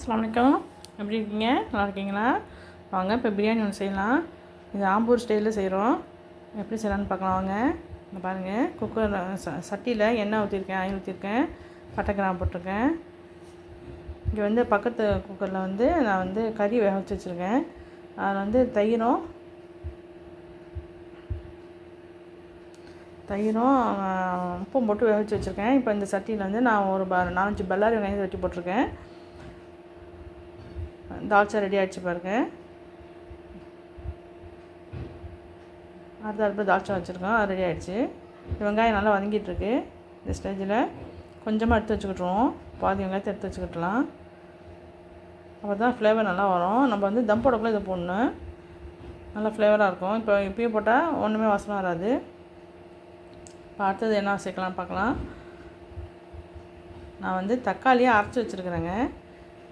அஸ்ஸலாமு அலைக்கும். எப்படி இருக்கீங்க? நல்லா இருக்கீங்களா? வாங்க இப்போ பிரியாணி ஒன்று செய்யலாம். இது ஆம்பூர் ஸ்டைலில் செய்கிறோம் எப்படி செய்யலாம்னு பார்க்கலாம் வாங்க. இங்கே பாருங்கள் குக்கர் ச சட்டியில் எண்ணெய் ஊற்றிருக்கேன் ஆயில் ஊற்றிருக்கேன் பட்டை கிராம் போட்டிருக்கேன். இங்கே வந்து பக்கத்து குக்கரில் வந்து நான் வந்து கறி வேக வச்சு வச்சுருக்கேன். அதில் வந்து தயிரும் தயிரும் உப்பும் போட்டு வேக வச்சு வச்சுருக்கேன். இப்போ இந்த சட்டியில் வந்து நான் ஒரு ப நாலஞ்சு பல்லாரி வெங்காயம் வெட்டி போட்டிருக்கேன். தால்ச்சா ரெடி ஆகிடுச்சு பாருங்க. அடுத்த அடுப்பு தால்ச்சா வச்சுருக்கோம். அது ரெடி ஆகிடுச்சு வெங்காயம் நல்லா வதங்கிட்டுருக்கு. இந்த ஸ்டேஜில் கொஞ்சமாக எடுத்து வச்சுக்கிட்டுருவோம். பாதி வெங்காயத்தை எடுத்து வச்சுக்கிட்டலாம். அப்போ தான் ஃப்ளேவர் நல்லா வரும். நம்ம வந்து தம் போடக்குள்ள இதை போடணும். நல்லா ஃப்ளேவராக இருக்கும். இப்போ இப்பயே போட்டால் ஒன்றுமே வாசனை வராது. இப்போ அடுத்தது என்ன சேர்க்கலாம் பார்க்கலாம். நான் வந்து தக்காளியை அரைச்சி வச்சுருக்குறேங்க.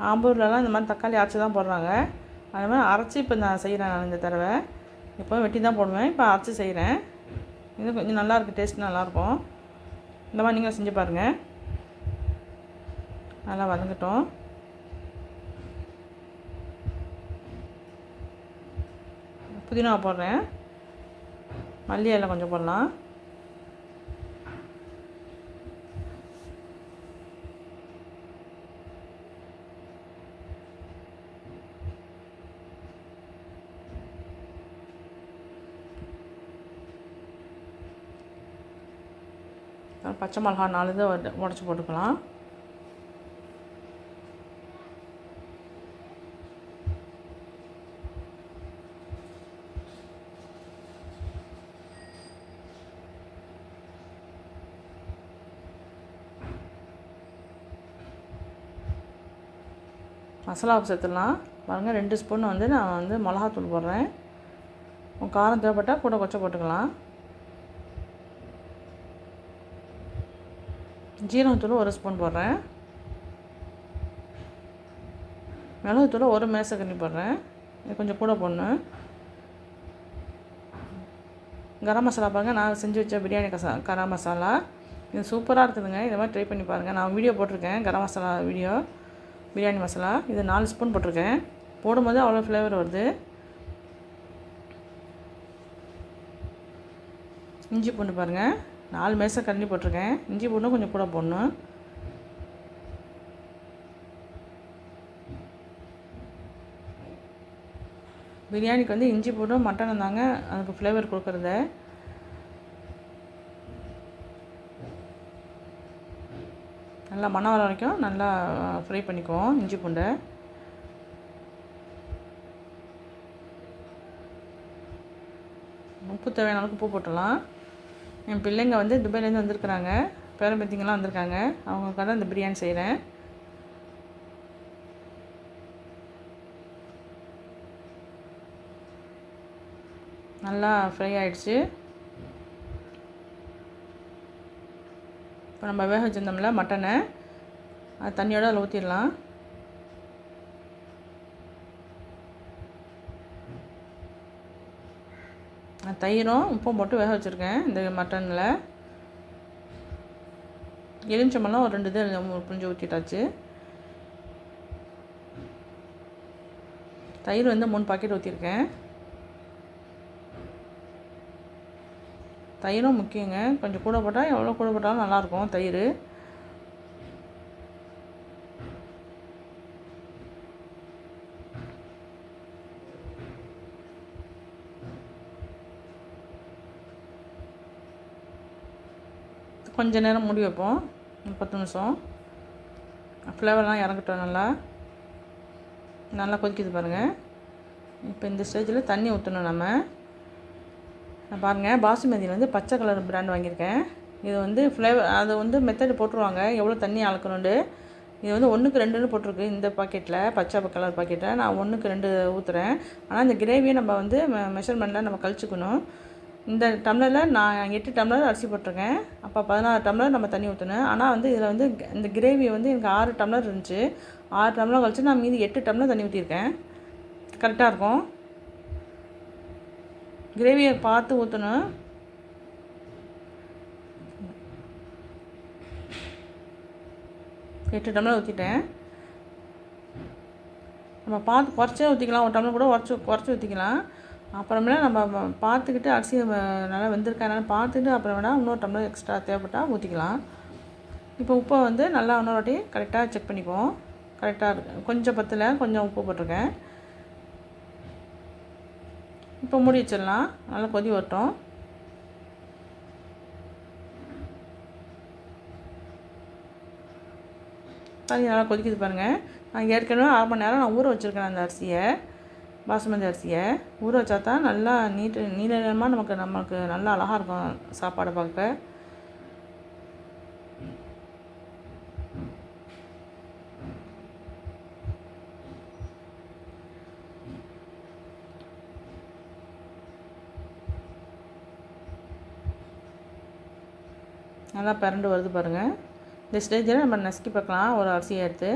ஆம்பூர்லலாம் இந்த மாதிரி தக்காளி அரைச்சி தான் போடுறாங்க. அது மாதிரி அரைச்சி இப்போ நான் செய்கிறேன் நான் இந்த தடவை. இப்போ வெட்டி தான் போடுவேன். இப்போ அரைச்சி செய்கிறேன் இது கொஞ்சம் நல்லாயிருக்கு டேஸ்ட் நல்லாயிருக்கும் இந்த மாதிரி நீங்கள் செஞ்சு பாருங்கள் நல்லா வதங்கட்டும். புதினா போடுறேன். மல்லி இலை கொஞ்சம் போடலாம். பச்சை மிளகா நாலு இதை உடச்சி போட்டுக்கலாம். மசாலா சேர்த்துடலாம். பாருங்கள் ரெண்டு ஸ்பூன் வந்து நான் வந்து மிளகாத்தூள் போடுறேன். காரம் தேவைப்பட்டால் கூட கொச்சை போட்டுக்கலாம். ஜீரகத்தூள் ஒரு ஸ்பூன் போடுறேன். மிளகுத்தூள் ஒரு மேசக்கண்ணி போடுறேன். இது கொஞ்சம் கூட போடணும். கரம் மசாலா பாருங்கள் நான் செஞ்சு வச்ச பிரியாணி கசா கரம் மசாலா. இது சூப்பராக இருக்குதுங்க. இதை மாதிரி ட்ரை பண்ணி பாருங்கள் நான் வீடியோ போட்டிருக்கேன் கரம் மசாலா வீடியோ பிரியாணி மசாலா. இது நாலு ஸ்பூன் போட்டிருக்கேன். போடும்போது அவ்வளோ ஃப்ளேவர் வருது. இஞ்சி பூண்டு பாருங்கள் நாலு மேசம் கண்ணி போட்டிருக்கேன். இஞ்சி பூண்டும் கொஞ்சம் கூட போடணும். பிரியாணிக்கு வந்து இஞ்சி பூண்டும் மட்டனும் தாங்க அதுக்கு ஃப்ளேவர் கொடுக்குறது. நல்லா மணம் வர வரைக்கும் நல்லா ஃப்ரை பண்ணிக்குவோம் இஞ்சி பூண்டை. உப்பு தேவையான அளவுக்கு உப்பு போட்டுடலாம். என் பிள்ளைங்க வந்து துபாயிலேருந்து வந்திருக்குறாங்க. பேரம்பத்திங்கெல்லாம் வந்திருக்காங்க. அவங்களுக்காக தான் இந்த பிரியாணி செய்கிறேன் நல்லா ஃப்ரை ஆகிடுச்சு இப்போ நம்ம வேக வச்சுருந்தோம்ல மட்டனை. அது தண்ணியோடு அதில் ஊற்றிடலாம் நான் தயிரும் உப்பும் போட்டு வேக வச்சுருக்கேன் இந்த மட்டனில். எலுமிச்சம்பழம் ஒரு ரெண்டு இது புரிஞ்சு ஊற்றிட்டாச்சு தயிர் வந்து மூணு பாக்கெட் ஊற்றிருக்கேன் தயிரும் முக்கியங்க. கொஞ்சம் கூட போட்டால் எவ்வளோ கூட போட்டாலும் நல்லாயிருக்கும் தயிர். கொஞ்ச நேரம் மூடி வைப்போம். பத்து நிமிஷம். ஃப்ளேவர்லாம் இறங்கட்டும் நல்லா. நல்லா கொதிக்குது பாருங்கள் இப்போ இந்த ஸ்டேஜில் தண்ணி ஊற்றணும் நம்ம. நான் பாருங்கள் பாசுமதியில் வந்து பச்சை கலர் பிராண்ட் வாங்கியிருக்கேன். இது வந்து ஃப்ளேவர் அது வந்து மெத்தட் போட்டுருவாங்க. எவ்வளோ தண்ணி அளக்கணுண்டு இது வந்து ஒன்றுக்கு ரெண்டுன்னு போட்டிருக்கு இந்த பாக்கெட்டில் பச்சை கலர் பாக்கெட்டில் நான் ஒன்றுக்கு ரெண்டு ஊற்றுறேன் ஆனால் இந்த கிரேவியை நம்ம வந்து மெஷர்மெண்ட்டில் நம்ம கழிச்சுக்கணும். இந்த டம்ளரில் நான் எட்டு டம்ளர் அரிசி போட்டிருக்கேன். அப்போ பதினாறு டம்ளர் நம்ம தண்ணி ஊற்றணும் ஆனால் வந்து இதில் வந்து இந்த கிரேவி வந்து எனக்கு ஆறு டம்ளர் இருந்துச்சு. ஆறு டம்ளர் கழிச்சு நான் மீதி எட்டு டம்ளர் தண்ணி ஊற்றிருக்கேன் கரெக்டாக இருக்கும்? கிரேவியை பார்த்து ஊற்றணும் எட்டு டம்ளர் ஊற்றிட்டேன் நம்ம பார்த்து குறைச்சே ஊற்றிக்கலாம் ஒரு டம்ளர் கூட குறைச்சி குறைச்சி ஊற்றிக்கலாம் அப்புறமேலாம் நம்ம பார்த்துக்கிட்டு அரிசி நல்லா வெந்திருக்கா என்னென்னு பார்த்துட்டு அப்புறம் வேணால் இன்னொரு டம்ளர் எக்ஸ்ட்ரா தேவைப்பட்டால் ஊற்றிக்கலாம் இப்போ உப்பை வந்து நல்லா இன்னொரு வாட்டி கரெக்டாக செக் பண்ணிக்குவோம். கரெக்டாக இருக்கு. கொஞ்சம் பத்தில் கொஞ்சம் உப்பு போட்டிருக்கேன். இப்போ மூடி வச்சிடலாம். நல்லா கொதி வரட்டும். அது நல்லா கொதிக்குது பாருங்கள் நான் ஏற்கனவே அரை மணி நேரம் நான் ஊற வச்சுருக்கேன் அந்த அரிசியை. பாசுமதி அரிசியை ஊற வச்சா தான் நல்லா நீட்டு நீல நிறமாக நமக்கு நமக்கு நல்லா அழகாக இருக்கும் சாப்பாடை பார்க்க. நல்லா பிறண்டு வருது பாருங்கள் இந்த ஸ்டேஜில் நம்ம நசுக்கி பார்க்கலாம் ஒரு அரிசியை எடுத்து.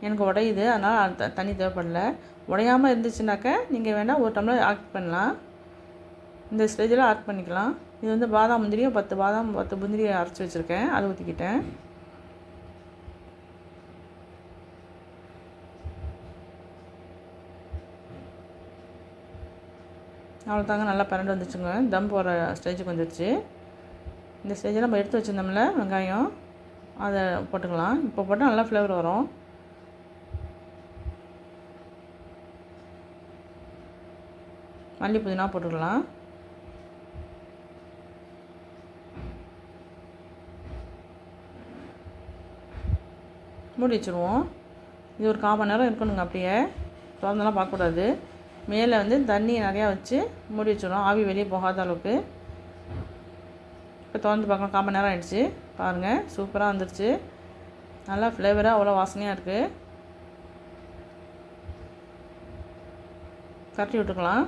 எனக்கு உடையுது. அதனால் அது த- தண்ணி தேவைப்படல. உடையாமல் இருந்துச்சுனாக்கா நீங்கள் வேணால் ஒரு டம்ளர் ஆட் பண்ணலாம். இந்த ஸ்டேஜில் ஆட் பண்ணிக்கலாம். இது வந்து பாதாம் முந்திரியும் பத்து பாதாம் பத்து முந்திரியை அரைச்சி வச்சுருக்கேன். அதை ஊற்றிக்கிட்டேன் அவ்வளோதாங்க நல்லா பரண்டு வந்துச்சுங்க. தம் போகிற ஸ்டேஜுக்கு வந்துடுச்சு இந்த ஸ்டேஜில் நம்ம எடுத்து வச்சுருந்தோம்ல வெங்காயம் அதை போட்டுக்கலாம். இப்போ போட்டால் நல்லா ஃப்ளேவர் வரும். மல்லி புதினா போட்டுக்கலாம். மூடி வச்சுருவோம். இது ஒரு கால் மணி நேரம் இருக்கணுங்க அப்படியே. திறந்தெல்லாம் பார்க்கக்கூடாது. மேலே வந்து தண்ணி நிறையா வச்சு மூடி வச்சிடுவோம் ஆவி வெளியே போகாத அளவுக்கு. இப்போ திறந்து பார்க்கலாம் கால் மணி நேரம் ஆகிடுச்சு பாருங்கள் சூப்பராக வந்துருச்சு. நல்லா ஃப்ளேவராக அவ்வளோ வாசனையாக இருக்குது கட்டி விட்டுக்கலாம்.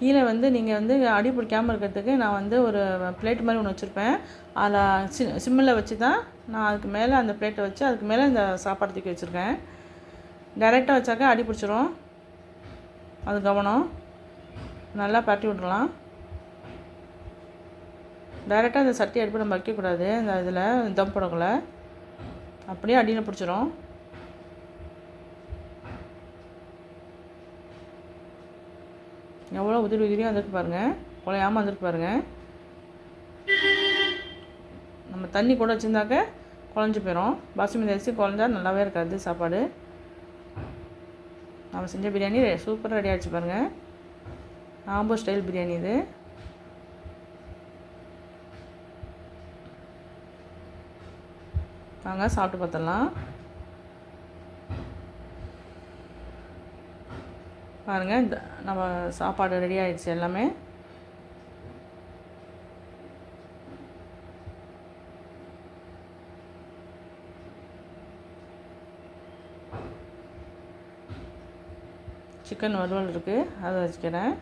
கீழே வந்து நீங்கள் வந்து அடி பிடிக்காமல் இருக்கிறதுக்கு நான் வந்து ஒரு பிளேட் மாதிரி ஒன்று வச்சுருப்பேன். அதில் சி சிம்மில் வச்சு தான் நான் அதுக்கு மேலே அந்த பிளேட்டை வச்சு அதுக்கு மேலே இந்த சாப்பாடு தூக்கி வச்சுருக்கேன். டைரெக்டாக வச்சாக்க அடி பிடிச்சிரும். அது கவனம். நல்லா பரட்டி விட்றலாம் டைரெக்டாக இந்த சட்டி அடுப்பு நம்ம வைக்கக்கூடாது. இந்த இதில் தம் போடக்குள்ள. அப்படியே அடியில் பிடிச்சிரும். எவ்வளோ உதிரி உதிரியாக வந்துட்டு பாருங்கள் குழையாமல் வந்துட்டு பாருங்கள் நம்ம தண்ணி கூட வச்சுருந்தாக்க குழஞ்சி போயிடும் பாசுமதி அரிசி குழஞ்சா நல்லாவே இருக்காது சாப்பாடு. நம்ம செஞ்ச பிரியாணி சூப்பராக ரெடி ஆகிடுச்சு பாருங்கள் ஆம்போ ஸ்டைல் பிரியாணி இது. வாங்க சாப்பிட்டு பார்த்துடலாம். பாருங்கள் இந்த நம்ம சாப்பாடு ரெடி ஆயிடுச்சு எல்லாமே. சிக்கன் வறுவல் இருக்குது அதை வச்சுக்கிறேன்.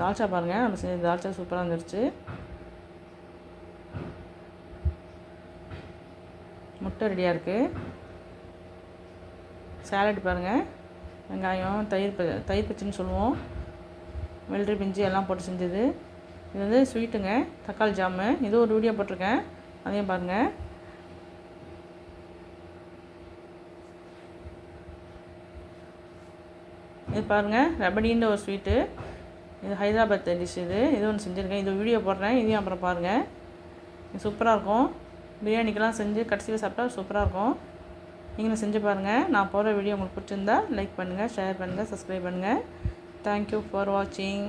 தால்ச்சா பாருங்கள் நம்ம செஞ்ச தால்ச்சா சூப்பராக வந்துருச்சு. முட்டை ரெடியாக இருக்குது சேலட் பாருங்கள் வெங்காயம் தயிர் ப- தயிர் பச்சைன்னு சொல்லுவோம். வெள்ளரி பிஞ்சு எல்லாம் போட்டு செஞ்சது. இது வந்து ஸ்வீட்டுங்க. தக்காளி ஜாமு. ஏதோ ஒரு வீடியோ போட்டிருக்கேன். அதையும் பாருங்கள் இது பாருங்கள் ரபடின்ற ஒரு ஸ்வீட்டு. இது ஹைதராபாத் டிஷ் இது. இது ஒன்று செஞ்சுருக்கேன். இது வீடியோ போடுறேன். இதையும் அப்புறம் பாருங்கள் சூப்பராக இருக்கும். பிரியாணிக்கெல்லாம் செஞ்சு கடைசியில் சாப்பிட்டா சூப்பராக இருக்கும். நீங்களும் செஞ்சு பாருங்கள் நான் போகிற வீடியோ உங்களுக்கு பிடிச்சிருந்தா லைக் பண்ணுங்கள் ஷேர் பண்ணுங்கள் சப்ஸ்கிரைப் பண்ணுங்கள் தேங்க்யூ ஃபார் வாட்சிங்